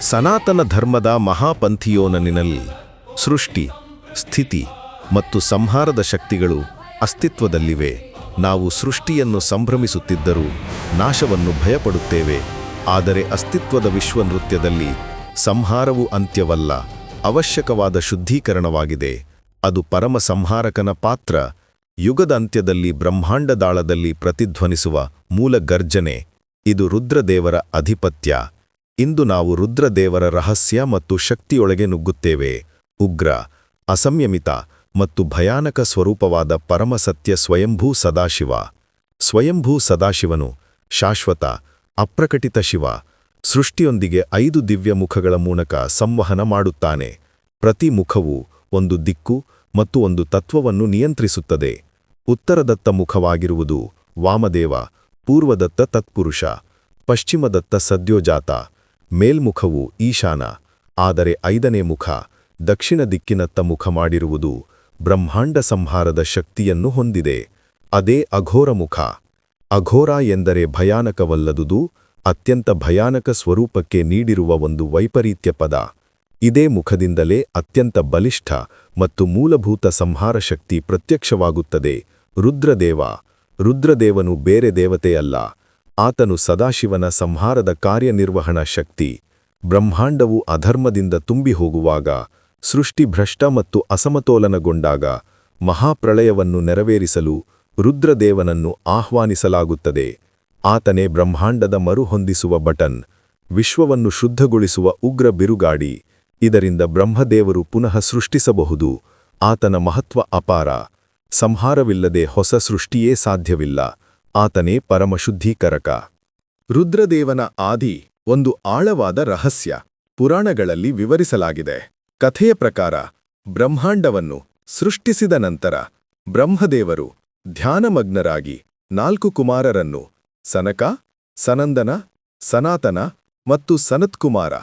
ಸನಾತನ ಧರ್ಮದ ಮಹಾಪಂಥಿಯೋನನಿನಲ್ಲಿ ಸೃಷ್ಟಿ ಸ್ಥಿತಿ ಮತ್ತು ಸಂಹಾರದ ಶಕ್ತಿಗಳು ಅಸ್ತಿತ್ವದಲ್ಲಿವೆ. ನಾವು ಸೃಷ್ಟಿಯನ್ನು ಸಂಭ್ರಮಿಸುತ್ತಿದ್ದರೂ ನಾಶವನ್ನು ಭಯಪಡುತ್ತೇವೆ. ಆದರೆ ಅಸ್ತಿತ್ವದ ವಿಶ್ವನೃತ್ಯದಲ್ಲಿ ಸಂಹಾರವು ಅಂತ್ಯವಲ್ಲ. ಅವಶ್ಯಕವಾದ ಶುದ್ಧೀಕರಣವಾಗಿದೆ. ಅದು ಪರಮ ಸಂಹಾರಕನ ಪಾತ್ರ. ಯುಗದ ಅಂತ್ಯದಲ್ಲಿ ಬ್ರಹ್ಮಾಂಡದಾಳದಲ್ಲಿ ಪ್ರತಿಧ್ವನಿಸುವ ಮೂಲ ಗರ್ಜನೆ. ಇದು ರುದ್ರದೇವರ ಅಧಿಪತ್ಯ. ಇಂದು ನಾವು ರುದ್ರದೇವರ ರಹಸ್ಯ ಮತ್ತು ಶಕ್ತಿಯೊಳಗೆ ನುಗ್ಗುತ್ತೇವೆ. ಉಗ್ರ, ಅಸಂಯಮಿತ ಮತ್ತು ಭಯಾನಕ ಸ್ವರೂಪವಾದ ಪರಮಸತ್ಯ ಸ್ವಯಂಭೂ ಸದಾಶಿವ. ಸ್ವಯಂಭೂ ಸದಾಶಿವನು ಶಾಶ್ವತ, ಅಪ್ರಕಟಿತ ಶಿವ. ಸೃಷ್ಟಿಯೊಂದಿಗೆ ಐದು ದಿವ್ಯ ಮುಖಗಳ ಮೂಲಕ ಸಂವಹನ ಮಾಡುತ್ತಾನೆ. ಪ್ರತಿ ಮುಖವು ಒಂದು ದಿಕ್ಕು ಮತ್ತು ಒಂದು ತತ್ವವನ್ನು ನಿಯಂತ್ರಿಸುತ್ತದೆ. ಉತ್ತರದತ್ತ ಮುಖವಾಗಿರುವುದು ವಾಮದೇವ, ಪೂರ್ವದತ್ತ ತತ್ಪುರುಷ, ಪಶ್ಚಿಮದತ್ತ ಸದ್ಯೋಜಾತ, ಮೇಲ್ಮುಖವು ಈಶಾನ, ಆದರೆ ಐದನೇ ಮುಖ, ದಕ್ಷಿಣ ದಿಕ್ಕಿನತ್ತ ಮುಖ ಮಾಡಿರುವುದು ಬ್ರಹ್ಮಾಂಡ ಸಂಹಾರದ ಶಕ್ತಿಯನ್ನು ಹೊಂದಿದೆ. ಅದೇ ಅಘೋರ ಮುಖ. ಅಘೋರ ಎಂದರೆ ಭಯಾನಕವಲ್ಲದುದು ಅತ್ಯಂತ ಭಯಾನಕ ಸ್ವರೂಪಕ್ಕೆ ನೀಡಿರುವ ಒಂದು ವೈಪರೀತ್ಯ ಪದ. ಇದೇ ಮುಖದಿಂದಲೇ ಅತ್ಯಂತ ಬಲಿಷ್ಠ ಮತ್ತು ಮೂಲಭೂತ ಸಂಹಾರ ಶಕ್ತಿ ಪ್ರತ್ಯಕ್ಷವಾಗುತ್ತದೆ. ರುದ್ರದೇವ. ರುದ್ರದೇವನು ಬೇರೆ ದೇವತೆಯಲ್ಲ ಆತನು ಸದಾಶಿವನ ಸಂಹಾರದ ಕಾರ್ಯನಿರ್ವಹಣಾ ಶಕ್ತಿ. ಬ್ರಹ್ಮಾಂಡವು ಅಧರ್ಮದಿಂದ ತುಂಬಿ ಹೋಗುವಾಗ ಸೃಷ್ಟಿ ಭ್ರಷ್ಟ ಮತ್ತು ಅಸಮತೋಲನಗೊಂಡಾಗ, ಮಹಾಪ್ರಳಯವನ್ನು ನೆರವೇರಿಸಲು ರುದ್ರದೇವನನ್ನು ಆಹ್ವಾನಿಸಲಾಗುತ್ತದೆ. ಆತನೇ ಬ್ರಹ್ಮಾಂಡದ ಮರುಹೊಂದಿಸುವ ಬಟನ್, ವಿಶ್ವವನ್ನು ಶುದ್ಧಗೊಳಿಸುವ ಉಗ್ರ ಬಿರುಗಾಡಿ ಇದರಿಂದ ಬ್ರಹ್ಮದೇವರು ಪುನಃ ಸೃಷ್ಟಿಸಬಹುದು, ಆತನ ಮಹತ್ವ ಅಪಾರ, ಸಂಹಾರವಿಲ್ಲದೆ ಹೊಸ ಸೃಷ್ಟಿಯೇ ಸಾಧ್ಯವಿಲ್ಲ, ಆತನೇ ಪರಮಶುದ್ಧೀಕರಕ. ರುದ್ರದೇವನ ಆದಿ ಒಂದು ಆಳವಾದ ರಹಸ್ಯ, ಪುರಾಣಗಳಲ್ಲಿ ವಿವರಿಸಲಾಗಿದೆ. ಕಥೆಯ ಪ್ರಕಾರ, ಬ್ರಹ್ಮಾಂಡವನ್ನು ಸೃಷ್ಟಿಸಿದ ನಂತರ ಬ್ರಹ್ಮದೇವರು ಧ್ಯಾನಮಗ್ನರಾಗಿ ನಾಲ್ಕು ಕುಮಾರರನ್ನು ಸನಕ, ಸನಂದನ, ಸನಾತನ ಮತ್ತು ಸನತ್ಕುಮಾರ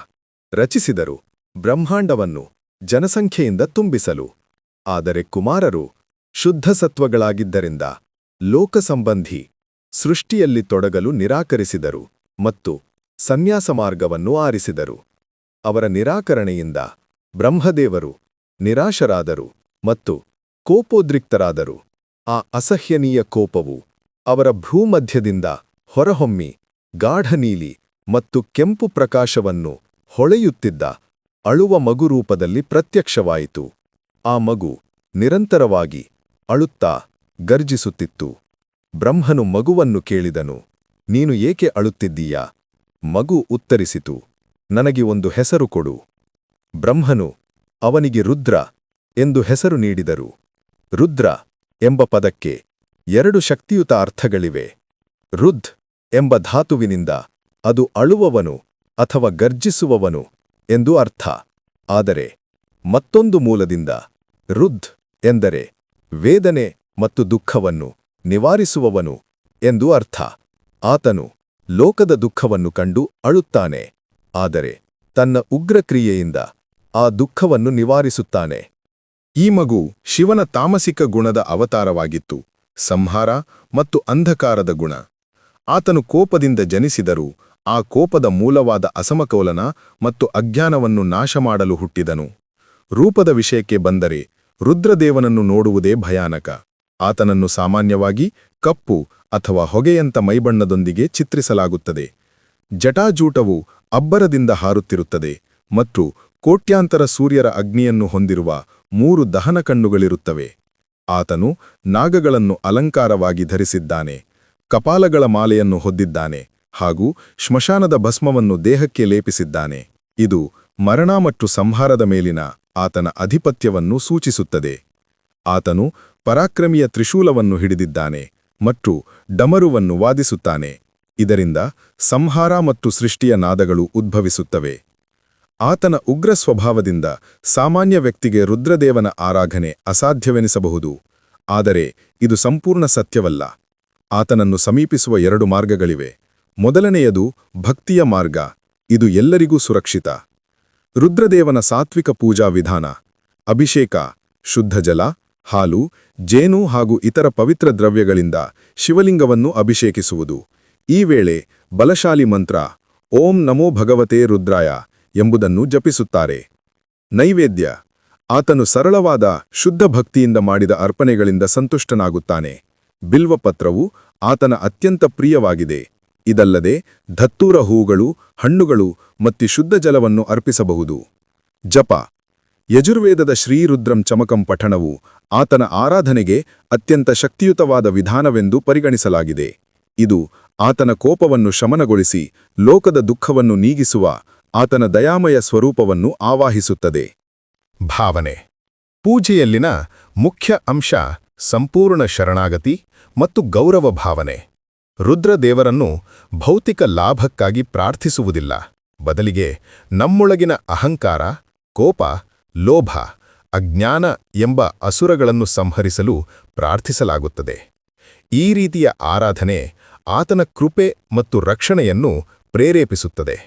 ರಚಿಸಿದರು. ಬ್ರಹ್ಮಾಂಡವನ್ನು ಜನಸಂಖ್ಯೆಯಿಂದ ತುಂಬಿಸಲು. ಆದರೆ ಕುಮಾರರು ಶುದ್ಧ ಸತ್ವಗಳಾಗಿದ್ದರಿಂದ ಲೋಕಸಂಬಂಧಿ ಸೃಷ್ಟಿಯಲ್ಲಿ ತೊಡಗಲು ನಿರಾಕರಿಸಿದರು ಮತ್ತು ಸನ್ಯಾಸ ಮಾರ್ಗವನ್ನು ಆರಿಸಿದರು. ಅವರ ನಿರಾಕರಣೆಯಿಂದ ಬ್ರಹ್ಮದೇವರು ನಿರಾಶರಾದರು ಮತ್ತು ಕೋಪೋದ್ರಿಕ್ತರಾದರು. ಆ ಅಸಹ್ಯನೀಯ ಕೋಪವು ಅವರ ಭೂಮಧ್ಯದಿಂದ ಹೊರಹೊಮ್ಮಿ ಗಾಢನೀಲಿ ಮತ್ತು ಕೆಂಪು ಪ್ರಕಾಶವನ್ನು ಹೊಳೆಯುತ್ತಿದ್ದ ಅಳುವ ಮಗು ರೂಪದಲ್ಲಿ ಪ್ರತ್ಯಕ್ಷವಾಯಿತು. ಆ ಮಗು ನಿರಂತರವಾಗಿ ಅಳುತ್ತಾ ಗರ್ಜಿಸುತ್ತಿತ್ತು. ಬ್ರಹ್ಮನು ಮಗುವನ್ನು ಕೇಳಿದನು, ನೀನು ಏಕೆ ಅಳುತ್ತಿದ್ದೀಯಾ? ಮಗು ಉತ್ತರಿಸಿತು, ನನಗೆ ಒಂದು ಹೆಸರು ಕೊಡು. ಬ್ರಹ್ಮನು, ಅವನಿಗೆ ರುದ್ರ ಎಂದು ಹೆಸರು ನೀಡಿದರು. ರುದ್ರ ಎಂಬ ಪದಕ್ಕೆ ಎರಡು ಶಕ್ತಿಯುತ ಅರ್ಥಗಳಿವೆ. ರುದ್ ಎಂಬ ಧಾತುವಿನಿಂದ ಅದು ಅಳುವವನು ಅಥವಾ ಗರ್ಜಿಸುವವನು ಎಂದು ಅರ್ಥ. ಆದರೆ ಮತ್ತೊಂದು ಮೂಲದಿಂದ ರುದ್ ಎಂದರೆ ವೇದನೆ ಮತ್ತು ದುಃಖವನ್ನು ನಿವಾರಿಸುವವನು ಎಂದು ಅರ್ಥ. ಆತನು ಲೋಕದ ದುಃಖವನ್ನು ಕಂಡು ಅಳುತ್ತಾನೆ, ಆದರೆ ತನ್ನ ಉಗ್ರಕ್ರಿಯೆಯಿಂದ ಆ ದುಃಖವನ್ನು ನಿವಾರಿಸುತ್ತಾನೆ. ಈ ಮಗು ಶಿವನ ತಾಮಸಿಕ ಗುಣದ ಅವತಾರವಾಗಿತ್ತು, ಸಂಹಾರ ಮತ್ತು ಅಂಧಕಾರದ ಗುಣ. ಆತನು ಕೋಪದಿಂದ ಜನಿಸಿದರೂ. ಆ ಕೋಪದ ಮೂಲವಾದ ಅಸಮತೋಲನ ಮತ್ತು ಅಜ್ಞಾನವನ್ನು ನಾಶ ಮಾಡಲು ಹುಟ್ಟಿದನು. ರೂಪದ ವಿಷಯಕ್ಕೆ ಬಂದರೆ ರುದ್ರದೇವನನ್ನು ನೋಡುವುದೇ ಭಯಾನಕ. ಆತನನ್ನು ಸಾಮಾನ್ಯವಾಗಿ ಕಪ್ಪು ಅಥವಾ ಹೊಗೆಯಂತ ಮೈಬಣ್ಣದೊಂದಿಗೆ ಚಿತ್ರಿಸಲಾಗುತ್ತದೆ. ಜಟಾಜೂಟವು ಅಬ್ಬರದಿಂದ ಹಾರುತ್ತಿರುತ್ತದೆ ಮತ್ತು ಕೋಟ್ಯಾಂತರ ಸೂರ್ಯರ ಅಗ್ನಿಯನ್ನು ಹೊಂದಿರುವ ಮೂರು ದಹನ ಕಣ್ಣುಗಳಿರುತ್ತವೆ ಆತನು ನಾಗಗಳನ್ನು ಅಲಂಕಾರವಾಗಿ ಧರಿಸಿದ್ದಾನೆ. ಕಪಾಲಗಳ ಮಾಲೆಯನ್ನು ಹೊದ್ದಿದ್ದಾನೆ ಹಾಗೂ ಶ್ಮಶಾನದ ಭಸ್ಮವನ್ನು ದೇಹಕ್ಕೆ ಲೇಪಿಸಿದ್ದಾನೆ. ಇದು ಮರಣ ಮತ್ತು ಸಂಹಾರದ ಮೇಲಿನ ಆತನ ಅಧಿಪತ್ಯವನ್ನು ಸೂಚಿಸುತ್ತದೆ. ಆತನು ಪರಾಕ್ರಮಿಯ ತ್ರಿಶೂಲವನ್ನು ಹಿಡಿದಿದ್ದಾನೆ ಮತ್ತು ಡಮರುವನ್ನು ವಾದಿಸುತ್ತಾನೆ. ಇದರಿಂದ ಸಂಹಾರ ಮತ್ತು ಸೃಷ್ಟಿಯ ನಾದಗಳು ಉದ್ಭವಿಸುತ್ತವೆ. ಆತನ ಉಗ್ರ ಸ್ವಭಾವದಿಂದ ಸಾಮಾನ್ಯ ವ್ಯಕ್ತಿಗೆ ರುದ್ರದೇವನ ಆರಾಧನೆ ಅಸಾಧ್ಯವೆನಿಸಬಹುದು. ಆದರೆ ಇದು ಸಂಪೂರ್ಣ ಸತ್ಯವಲ್ಲ. ಆತನನ್ನು ಸಮೀಪಿಸುವ ಎರಡು ಮಾರ್ಗಗಳಿವೆ. ಮೊದಲನೆಯದು ಭಕ್ತಿಯ ಮಾರ್ಗ, ಇದು ಎಲ್ಲರಿಗೂ ಸುರಕ್ಷಿತ. ರುದ್ರದೇವನ ಸಾತ್ವಿಕ ಪೂಜಾ ವಿಧಾನ, ಅಭಿಷೇಕ, ಶುದ್ಧ ಜಲ, ಹಾಲು, ಜೇನು ಹಾಗೂ ಇತರ ಪವಿತ್ರ ದ್ರವ್ಯಗಳಿಂದ ಶಿವಲಿಂಗವನ್ನು ಅಭಿಷೇಕಿಸುವುದು. ಈ ವೇಳೆ ಬಲಶಾಲಿ ಮಂತ್ರ, ಓಂ ನಮೋ ಭಗವತೆ ರುದ್ರಾಯ, ಎಂಬುದನ್ನು ಜಪಿಸುತ್ತಾರೆ. ನೈವೇದ್ಯ, ಆತನು ಸರಳವಾದ ಶುದ್ಧ ಭಕ್ತಿಯಿಂದ ಮಾಡಿದ ಅರ್ಪಣೆಗಳಿಂದ ಸಂತುಷ್ಟನಾಗುತ್ತಾನೆ. ಬಿಲ್ವಪತ್ರವು ಆತನ ಅತ್ಯಂತ ಪ್ರಿಯವಾಗಿದೆ. ಇದಲ್ಲದೆ ಧತ್ತೂರ ಹೂಗಳು, ಹಣ್ಣುಗಳು ಮತ್ತು ಶುದ್ಧ ಜಲವನ್ನು ಅರ್ಪಿಸಬಹುದು. ಜಪ. ಯಜುರ್ವೇದದ ಶ್ರೀರುದ್ರಂ ಚಮಕಂ ಪಠಣವು ಆತನ ಆರಾಧನೆಗೆ ಅತ್ಯಂತ ಶಕ್ತಿಯುತವಾದ ವಿಧಾನವೆಂದು ಪರಿಗಣಿಸಲಾಗಿದೆ. ಇದು ಆತನ ಕೋಪವನ್ನು ಶಮನಗೊಳಿಸಿ ಲೋಕದ ದುಃಖವನ್ನು ನೀಗಿಸುವ ಆತನ ದಯಾಮಯ ಸ್ವರೂಪವನ್ನು ಆವಾಹಿಸುತ್ತದೆ. ಭಾವನೆ. ಪೂಜೆಯಲ್ಲಿನ ಮುಖ್ಯ ಅಂಶ ಸಂಪೂರ್ಣ ಶರಣಾಗತಿ ಮತ್ತು ಗೌರವ ಭಾವನೆ. ರುದ್ರದೇವರನ್ನು ಭೌತಿಕ ಲಾಭಕ್ಕಾಗಿ ಪ್ರಾರ್ಥಿಸುವುದಿಲ್ಲ. ಬದಲಿಗೆ ನಮ್ಮೊಳಗಿನ ಅಹಂಕಾರ, ಕೋಪ, ಲೋಭ, ಅಜ್ಞಾನ ಎಂಬ ಅಸುರಗಳನ್ನು ಸಂಹರಿಸಲು ಪ್ರಾರ್ಥಿಸಲಾಗುತ್ತದೆ. ಈ ರೀತಿಯ ಆರಾಧನೆ ಆತನ ಕೃಪೆ ಮತ್ತು ರಕ್ಷಣೆಯನ್ನು ಪ್ರೇರೇಪಿಸುತ್ತದೆ.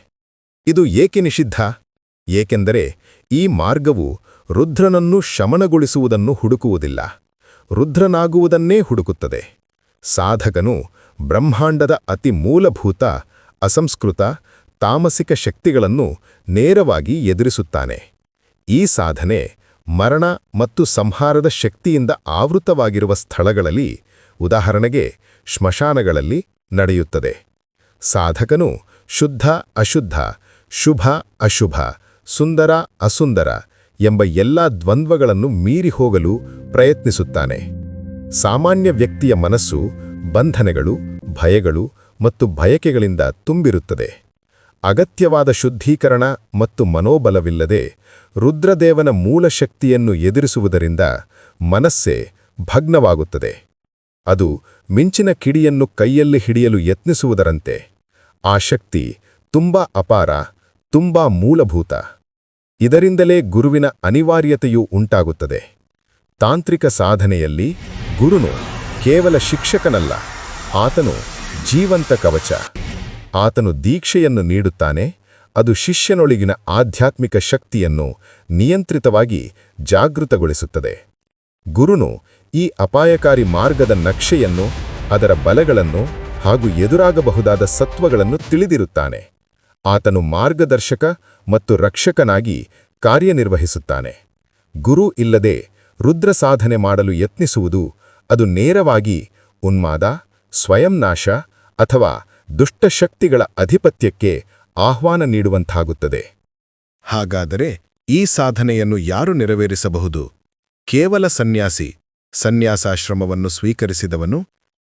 ಇದು ಏಕೆ ನಿಷಿದ್ಧ? ಏಕೆಂದರೆ ಈ ಮಾರ್ಗವು ರುದ್ರನನ್ನು ಶಮನಗೊಳಿಸುವುದನ್ನು ಹುಡುಕುವುದಿಲ್ಲ. ರುದ್ರನಾಗುವುದನ್ನೇ ಹುಡುಕುತ್ತದೆ. ಸಾಧಕನು ಬ್ರಹ್ಮಾಂಡದ ಅತಿ ಮೂಲಭೂತ, ಅಸಂಸ್ಕೃತ, ತಾಮಸಿಕ ಶಕ್ತಿಗಳನ್ನು ನೇರವಾಗಿ ಎದುರಿಸುತ್ತಾನೆ. ಈ ಸಾಧನೆ ಮರಣ ಮತ್ತು ಸಂಹಾರದ ಶಕ್ತಿಯಿಂದ ಆವೃತವಾಗಿರುವ ಸ್ಥಳಗಳಲ್ಲಿ, ಉದಾಹರಣೆಗೆ ಶ್ಮಶಾನಗಳಲ್ಲಿ ನಡೆಯುತ್ತದೆ. ಸಾಧಕನು ಶುದ್ಧ ಅಶುದ್ಧ, ಶುಭ ಅಶುಭ, ಸುಂದರ ಅಸುಂದರ ಎಂಬ ಎಲ್ಲ ದ್ವಂದ್ವಗಳನ್ನು ಮೀರಿ ಹೋಗಲು ಪ್ರಯತ್ನಿಸುತ್ತಾನೆ. ಸಾಮಾನ್ಯ ವ್ಯಕ್ತಿಯ ಮನಸ್ಸು ಬಂಧನಗಳು, ಭಯಗಳು ಮತ್ತು ಬಯಕೆಗಳಿಂದ ತುಂಬಿರುತ್ತದೆ. ಅಗತ್ಯವಾದ ಶುದ್ಧೀಕರಣ ಮತ್ತು ಮನೋಬಲವಿಲ್ಲದೆ ರುದ್ರದೇವನ ಮೂಲ ಶಕ್ತಿಯನ್ನು ಎದುರಿಸುವುದರಿಂದ ಮನಸ್ಸೇ ಭಗ್ನವಾಗುತ್ತದೆ. ಅದು ಮಿಂಚಿನ ಕಿಡಿಯನ್ನು ಕೈಯಲ್ಲಿ ಹಿಡಿಯಲು ಯತ್ನಿಸುವುದರಂತೆ. ಆ ಶಕ್ತಿ ತುಂಬಾ ಅಪಾರ, ತುಂಬಾ ಮೂಲಭೂತ. ಇದರಿಂದಲೇ ಗುರುವಿನ ಅನಿವಾರ್ಯತೆಯೂ ಉಂಟಾಗುತ್ತದೆ. ತಾಂತ್ರಿಕ ಸಾಧನೆಯಲ್ಲಿ ಗುರುನು ಕೇವಲ ಶಿಕ್ಷಕನಲ್ಲ, ಆತನು ಜೀವಂತ ಕವಚ. ಆತನು ದೀಕ್ಷೆಯನ್ನು ನೀಡುತ್ತಾನೆ, ಅದು ಶಿಷ್ಯನೊಳಗಿನ ಆಧ್ಯಾತ್ಮಿಕ ಶಕ್ತಿಯನ್ನು ನಿಯಂತ್ರಿತವಾಗಿ ಜಾಗೃತಗೊಳಿಸುತ್ತದೆ. ಗುರುನು ಈ ಅಪಾಯಕಾರಿ ಮಾರ್ಗದ ನಕ್ಷೆಯನ್ನು, ಅದರ ಬಲಗಳನ್ನು ಹಾಗೂ ಎದುರಾಗಬಹುದಾದ ಸತ್ವಗಳನ್ನು ತಿಳಿದಿರುತ್ತಾನೆ. ಆತನು ಮಾರ್ಗದರ್ಶಕ ಮತ್ತು ರಕ್ಷಕನಾಗಿ ಕಾರ್ಯನಿರ್ವಹಿಸುತ್ತಾನೆ. ಗುರು ಇಲ್ಲದೆ ರುದ್ರ ಸಾಧನೆ ಮಾಡಲು ಯತ್ನಿಸುವುದು ಅದು ನೇರವಾಗಿ ಉನ್ಮಾದ ಸ್ವಯಂನಾಶ ಅಥವಾ ದುಷ್ಟಶಕ್ತಿಗಳ ಅಧಿಪತ್ಯಕ್ಕೆ ಆಹ್ವಾನ ನೀಡುವಂತಾಗುತ್ತದೆ. ಹಾಗಾದರೆ ಈ ಸಾಧನೆಯನ್ನು ಯಾರು ನೆರವೇರಿಸಬಹುದು? ಕೇವಲ ಸನ್ಯಾಸಿ, ಸನ್ಯಾಸಾಶ್ರಮವನ್ನು ಸ್ವೀಕರಿಸಿದವನು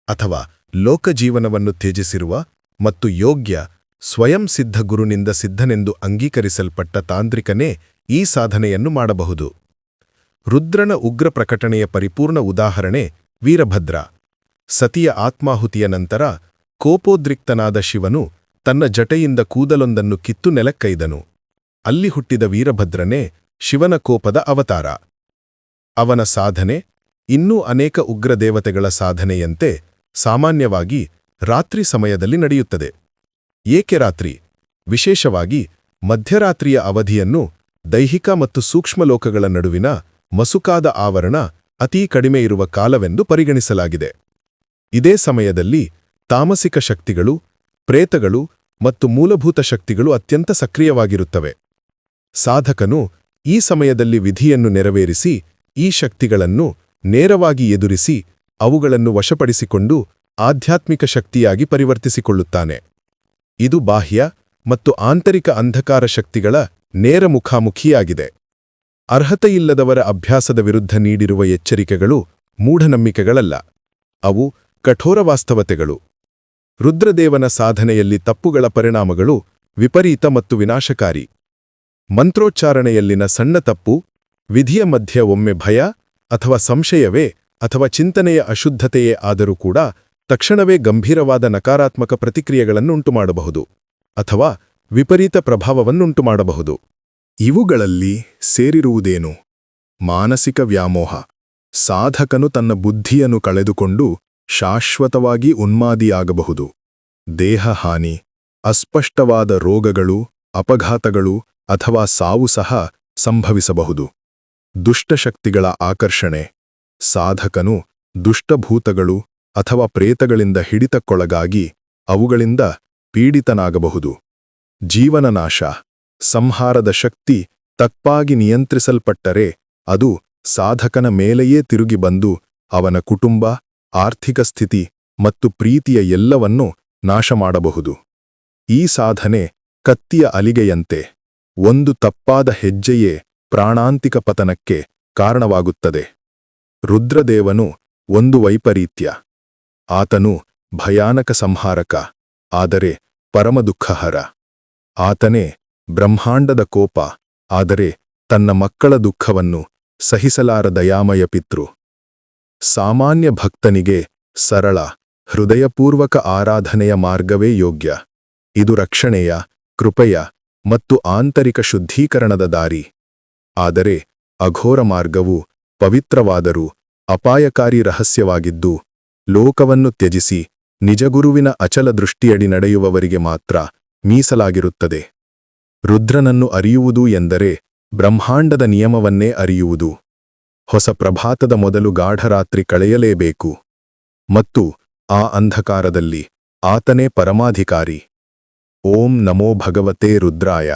ಅಥವಾ ಲೋಕಜೀವನವನ್ನು ತ್ಯಜಿಸಿರುವ ಮತ್ತು ಯೋಗ್ಯ ಸ್ವಯಂ ಸಿದ್ಧ ಗುರುನಿಂದ ಸಿದ್ಧನೆಂದು ಅಂಗೀಕರಿಸಲ್ಪಟ್ಟ ತಾಂತ್ರಿಕನೇ ಈ ಸಾಧನೆಯನ್ನು ಮಾಡಬಹುದು. ರುದ್ರನ ಉಗ್ರ ಪ್ರಕಟಣೆಯ ಪರಿಪೂರ್ಣ ಉದಾಹರಣೆ ವೀರಭದ್ರ. ಸತಿಯ ಆತ್ಮಾಹುತಿಯ ನಂತರ ಕೋಪೋದ್ರಿಕ್ತನಾದ ಶಿವನು ತನ್ನ ಜಟೆಯಿಂದ ಕೂದಲೊಂದನ್ನು ಕಿತ್ತು ನೆಲಕ್ಕೈದನು. ಅಲ್ಲಿ ಹುಟ್ಟಿದ ವೀರಭದ್ರನೇ ಶಿವನ ಕೋಪದ ಅವತಾರ. ಅವನ ಸಾಧನೆ ಇನ್ನೂ ಅನೇಕ ಉಗ್ರದೇವತೆಗಳ ಸಾಧನೆಯಂತೆ ಸಾಮಾನ್ಯವಾಗಿ ರಾತ್ರಿ ಸಮಯದಲ್ಲಿ ನಡೆಯುತ್ತದೆ. ಏಕೆ ರಾತ್ರಿ? ವಿಶೇಷವಾಗಿ ಮಧ್ಯರಾತ್ರಿಯ ಅವಧಿಯನ್ನು ದೈಹಿಕ ಮತ್ತು ಸೂಕ್ಷ್ಮಲೋಕಗಳ ನಡುವಿನ ಮಸುಕಾದ ಆವರಣ ಅತೀ ಕಡಿಮೆ ಇರುವ ಕಾಲವೆಂದು ಪರಿಗಣಿಸಲಾಗಿದೆ. ಇದೇ ಸಮಯದಲ್ಲಿ ತಾಮಸಿಕ ಶಕ್ತಿಗಳು, ಪ್ರೇತಗಳು ಮತ್ತು ಮೂಲಭೂತ ಶಕ್ತಿಗಳು ಅತ್ಯಂತ ಸಕ್ರಿಯವಾಗಿರುತ್ತವೆ. ಸಾಧಕನು ಈ ಸಮಯದಲ್ಲಿ ವಿಧಿಯನ್ನು ನೆರವೇರಿಸಿ ಈ ಶಕ್ತಿಗಳನ್ನು ನೇರವಾಗಿ ಎದುರಿಸಿ ಅವುಗಳನ್ನು ವಶಪಡಿಸಿಕೊಂಡು ಆಧ್ಯಾತ್ಮಿಕ ಶಕ್ತಿಯಾಗಿ ಪರಿವರ್ತಿಸಿಕೊಳ್ಳುತ್ತಾನೆ. ಇದು ಬಾಹ್ಯ ಮತ್ತು ಆಂತರಿಕ ಅಂಧಕಾರ ಶಕ್ತಿಗಳ ನೇರ ಮುಖಾಮುಖಿಯಾಗಿದೆ. ಅರ್ಹತೆಯಿಲ್ಲದವರ ಅಭ್ಯಾಸದ ವಿರುದ್ಧ ನೀಡಿರುವ ಎಚ್ಚರಿಕೆಗಳು ಮೂಢನಂಬಿಕೆಗಳಲ್ಲ. ಅವು ಕಠೋರ ವಾಸ್ತವತೆಗಳು. ರುದ್ರದೇವನ ಸಾಧನೆಯಲ್ಲಿ ತಪ್ಪುಗಳ ಪರಿಣಾಮಗಳು ವಿಪರೀತ ಮತ್ತು ವಿನಾಶಕಾರಿ. ಮಂತ್ರೋಚ್ಚಾರಣೆಯಲ್ಲಿನ ಸಣ್ಣ ತಪ್ಪು, ವಿಧಿಯ ಮಧ್ಯೆ ಒಮ್ಮೆ ಭಯ ಅಥವಾ ಸಂಶಯವೇ ಅಥವಾ ಚಿಂತನೆಯ ಅಶುದ್ಧತೆಯೇ ಆದರೂ ಕೂಡ ತಕ್ಷಣವೇ ಗಂಭೀರವಾದ ನಕಾರಾತ್ಮಕ ಪ್ರತಿಕ್ರಿಯೆಗಳನ್ನುಂಟುಮಾಡಬಹುದು ಅಥವಾ ವಿಪರೀತ ಪ್ರಭಾವವನ್ನುಂಟುಮಾಡಬಹುದು. ಇವುಗಳಲ್ಲಿ ಸೇರಿರುವುದೇನು? ಮಾನಸಿಕ ವ್ಯಾಮೋಹ. ಸಾಧಕನು ತನ್ನ ಬುದ್ಧಿಯನ್ನು ಕಳೆದುಕೊಂಡು ಶಾಶ್ವತವಾಗಿ ಉನ್ಮಾದಿಯಾಗಬಹುದು. ದೇಹಹಾನಿ ಅಸ್ಪಷ್ಟವಾದ ರೋಗಗಳು, ಅಪಘಾತಗಳು ಅಥವಾ ಸಾವು ಸಹ ಸಂಭವಿಸಬಹುದು. ದುಷ್ಟಶಕ್ತಿಗಳ ಆಕರ್ಷಣೆ. ಸಾಧಕನು ದುಷ್ಟಭೂತಗಳು ಅಥವಾ ಪ್ರೇತಗಳಿಂದ ಹಿಡಿತಕ್ಕೊಳಗಾಗಿ ಅವುಗಳಿಂದ ಪೀಡಿತನಾಗಬಹುದು. ಜೀವನನಾಶ ಸಂಹಾರದ ಶಕ್ತಿ ತಪ್ಪಾಗಿ ನಿಯಂತ್ರಿಸಲ್ಪಟ್ಟರೆ ಅದು ಸಾಧಕನ ಮೇಲೆಯೇ ತಿರುಗಿ ಬಂದು ಅವನ ಕುಟುಂಬ, ಆರ್ಥಿಕ ಸ್ಥಿತಿ ಮತ್ತು ಪ್ರೀತಿಯ ಎಲ್ಲವನ್ನೂ ನಾಶ ಮಾಡಬಹುದು ಈ ಸಾಧನೆ ಕತ್ತಿಯ ಅಲಿಗೆಯಂತೆ ಒಂದು ತಪ್ಪಾದ ಹೆಜ್ಜೆಯೇ ಪ್ರಾಣಾಂತಿಕ ಪತನಕ್ಕೆ ಕಾರಣವಾಗುತ್ತದೆ. ರುದ್ರದೇವನು ಒಂದು ವೈಪರೀತ್ಯ. ಆತನು ಭಯಾನಕ ಸಂಹಾರಕ, ಆದರೆ ಪರಮದುಃಖಹರ. ಆತನೇ ಬ್ರಹ್ಮಾಂಡದ ಕೋಪ, ಆದರೆ ತನ್ನ ಮಕ್ಕಳ ದುಃಖವನ್ನು ಸಹಿಸಲಾರ ದಯಾಮಯ ಪಿತೃ. ಸಾಮಾನ್ಯ ಭಕ್ತನಿಗೆ ಸರಳ, ಹೃದಯಪೂರ್ವಕ ಆರಾಧನೆಯ ಮಾರ್ಗವೇ ಯೋಗ್ಯ. ಇದು ರಕ್ಷಣೆಯ, ಕೃಪೆಯ ಮತ್ತು ಆಂತರಿಕ ಶುದ್ಧೀಕರಣದ ದಾರಿ. ಆದರೆ ಅಘೋರ ಮಾರ್ಗವು ಪವಿತ್ರವಾದರೂ ಅಪಾಯಕಾರಿ ರಹಸ್ಯವಾಗಿದ್ದು ಲೋಕವನ್ನು ತ್ಯಜಿಸಿ ನಿಜಗುರುವಿನ ಅಚಲ ದೃಷ್ಟಿಯಡಿ ನಡೆಯುವವರಿಗೆ ಮಾತ್ರ ಮೀಸಲಾಗಿರುತ್ತದೆ. ರುದ್ರನನ್ನು ಅರಿಯುವುದು ಎಂದರೆ ಬ್ರಹ್ಮಾಂಡದ ನಿಯಮವನ್ನೇ ಅರಿಯುವುದು. ಹೊಸ ಪ್ರಭಾತದ ಮೊದಲು ಗಾಢರಾತ್ರಿ ಕಳೆಯಲೇಬೇಕು. ಮತ್ತು ಆ ಅಂಧಕಾರದಲ್ಲಿ ಆತನೇ ಪರಮಾಧಿಕಾರಿ. ಓಂ ನಮೋ ಭಗವತೆ ರುದ್ರಾಯ.